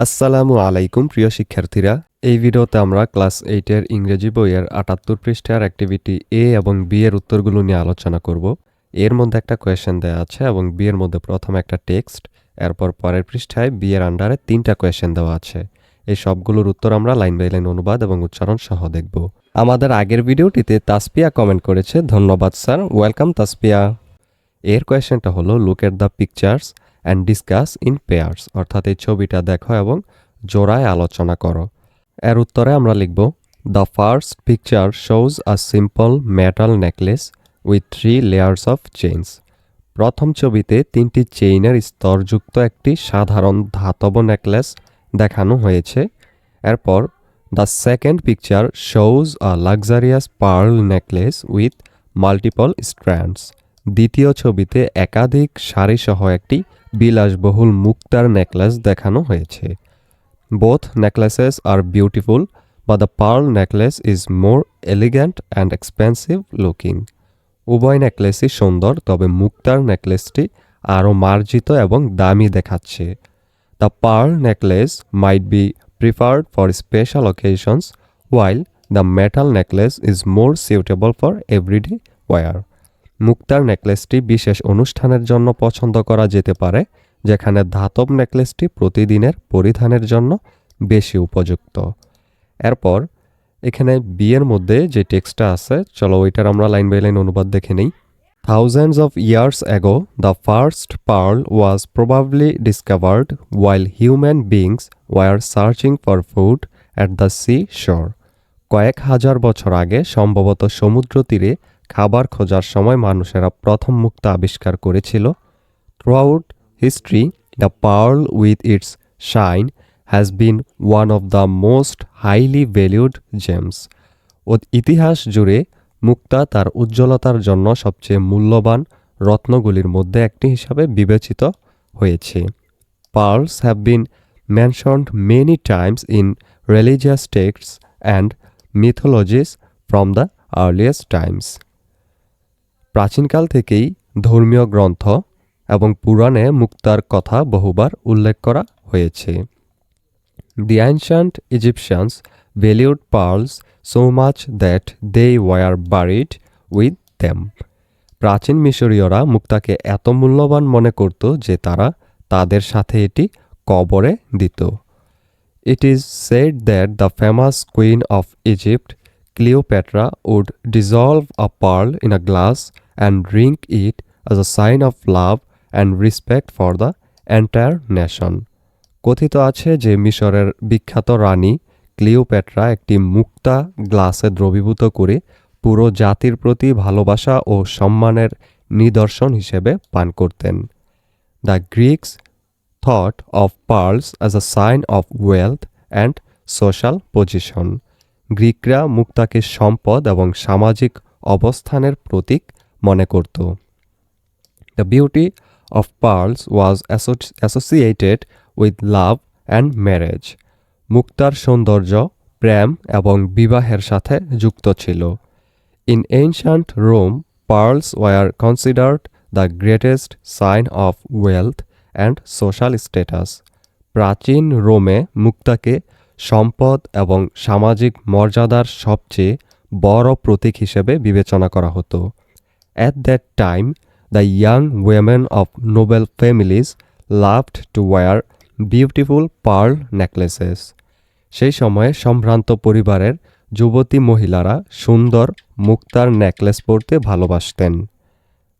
আসসালামু আলাইকুম, প্রিয় শিক্ষার্থীরা। এই ভিডিওতে আমরা ক্লাস এইটের ইংরেজি বইয়ের আটাত্তর পৃষ্ঠার অ্যাক্টিভিটি এ এবং বি এর উত্তরগুলো নিয়ে আলোচনা করব। এর মধ্যে একটা কোয়েশ্চেন দেওয়া আছে এবং বি এর মধ্যে প্রথম একটা টেক্সট এরপর পরের পৃষ্ঠায় বি এর আন্ডারে তিনটা কোয়েশ্চেন দেওয়া আছে। এই সবগুলোর উত্তর আমরা লাইন বাই লাইন অনুবাদ এবং উচ্চারণ সহ দেখব। আমাদের আগের ভিডিওটিতে তাসপিয়া কমেন্ট করেছে। ধন্যবাদ, স্যার। ওয়েলকাম তাসপিয়া। এর কোয়েশ্চেনটা হলো look at the pictures and discuss in pairs অর্থাৎ এই ছবিটা দেখো এবং জোড়ায় আলোচনা করো। এর উত্তরে আমরা লিখব the first picture shows a simple metal necklace with three layers of chains প্রথম ছবিতে তিনটি চেইনের স্তরযুক্ত একটি সাধারণ ধাতব নেকলেস দেখানো হয়েছে। এরপর the second picture shows a luxurious pearl necklace with multiple strands দ্বিতীয় ছবিতে একাধিক সারিসহ একটি বিলাসবহুল মুক্তার নেকলেস দেখানো হয়েছে। Both necklaces are beautiful but the pearl necklace is more elegant and expensive looking উভয় নেকলেসই সুন্দর, তবে মুক্তার নেকলেসটি আরও মার্জিত এবং দামি দেখাচ্ছে। The pearl necklace might be preferred for special occasions while the metal necklace is more suitable for everyday wear মুক্তার নেকলেসটি বিশেষ অনুষ্ঠানের জন্য পছন্দ করা যেতে পারে, যেখানে ধাতব নেকলেসটি প্রতিদিনের পরিধানের জন্য বেশি উপযুক্ত। এরপর, এখানে বিয়ের মধ্যে যে টেক্সটটা আছে, চলো ওইটার আমরা লাইন বাই লাইন অনুবাদ দেখে নেই। Thousands of years ago the first pearl was probably discovered while human beings were searching for food at the sea shore কয়েক হাজার বছর আগে, সম্ভবত সমুদ্র তীরে খাবার খোঁজার সময় মানুষেরা প্রথম মুক্তা আবিষ্কার করেছিল throughout history the pearl with its shine has been one of the most highly valued gems ও ইতিহাস জুড়ে মুক্তা তার উজ্জ্বলতার জন্য সবচেয়ে মূল্যবান রত্নগুলির মধ্যে একটি হিসাবে বিবেচিত হয়েছে। Pearls have been mentioned many times in religious texts and mythologies from the earliest times প্রাচীনকাল থেকেই ধর্মীয় গ্রন্থ এবং পুরাণে মুক্তার কথা বহুবার উল্লেখ করা হয়েছে। The ancient Egyptians valued pearls so much that they were buried with them প্রাচীন মিশরীয়রা মুক্তাকে এত মূল্যবান মনে করত যে তারা তাদের সাথে এটি কবরে দিত। It is said that the famous queen of Egypt Cleopatra, would dissolve a pearl in a glass and drink it as a sign of love and respect for the entire nation. কথিত আছে যে মিশরের বিখ্যাত রানী Cleopatra একটি মুক্তা গ্লাসে দ্রবীভূত করে পুরো জাতির প্রতি ভালোবাসা ও সম্মানের নিদর্শন হিসেবে পান করতেন the Greeks thought of pearls as a sign of wealth and social position গ্রিকরা মুক্তাকে সম্পদ এবং সামাজিক অবস্থানের প্রতীক মনে করত। The beauty of pearls was associated with love and marriage মুক্তার সৌন্দর্য, প্রেম এবং বিবাহের সাথে যুক্ত ছিল। In ancient Rome pearls were considered the greatest sign of wealth and social status প্রাচীন রোমে মুক্তাকে সম্পদ এবং সামাজিক মর্যাদার সবচেয়ে বড় প্রতীক হিসেবে বিবেচনা করা হতো। At that time the young women of noble families loved to wear beautiful pearl necklaces সেই সময়ে সম্ভ্রান্ত পরিবারের যুবতী মহিলারা সুন্দর মুক্তার নেকলেস পরতে ভালোবাসতেন।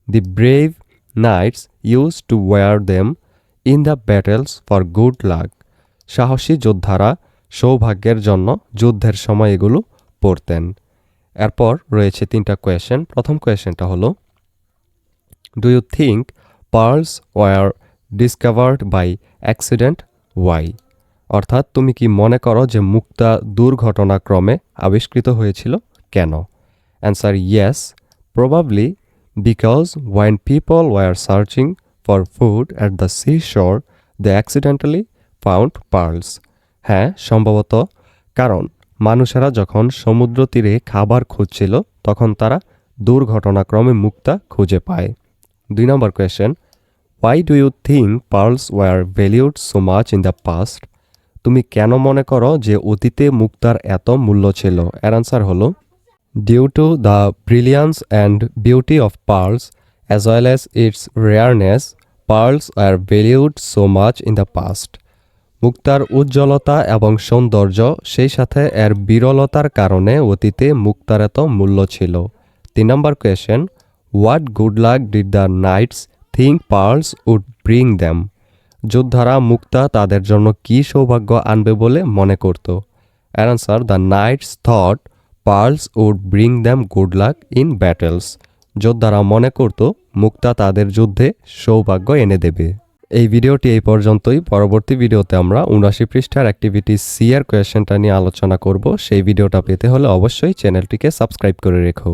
The brave knights use to wear them in the battles for good luck সাহসী যোদ্ধারা সৌভাগ্যের জন্য যুদ্ধের সময় এগুলো পড়তেন এরপর রয়েছে তিনটা কোয়েশ্চেন প্রথম কোয়েশ্চেনটা হলো do you think pearls were discovered by accident why অর্থাৎ তুমি কি মনে করো যে মুক্তা দুর্ঘটনাক্রমে আবিষ্কৃত হয়েছিল কেন? Answer yes probably because when people were searching for food at the sea shore they accidentally found pearls হ্যাঁ সম্ভবত কারণ মানুষেরা যখন সমুদ্র তীরে খাবার খুঁজছিল, তখন তারা দুর্ঘটনাক্রমে মুক্তা খুঁজে পায়। দুই নম্বর question why do you think pearls were valued so much in the past তুমি কেন মনে করো যে অতীতে মুক্তার এত মূল্য ছিল? এর আনসার হলো due to the brilliance and beauty of pearls as well as its rareness pearls are valued so much in the past মুক্তার উজ্জ্বলতা এবং সৌন্দর্য সেই সাথে এর বিরলতার কারণে অতীতে মুক্তার এত মূল্য ছিল। তিন নম্বর question what good luck did the knights think pearls would bring them যোদ্ধারা মুক্তা তাদের জন্য কী সৌভাগ্য আনবে বলে মনে করত? Answer the knights thought pearls would bring them good luck in battles যোদ্ধারা মনে করত, মুক্তা তাদের যুদ্ধে সৌভাগ্য এনে দেবে। এই ভিডিওটি এই পর্যন্তই। পরবর্তী ভিডিওতে আমরা উনআশি পৃষ্ঠার অ্যাক্টিভিটি সি এর কোয়েশনটা নিয়ে আলোচনা করব। সেই ভিডিওটা পেতে হলে অবশ্যই চ্যানেলটিকে সাবস্ক্রাইব করে রেখো।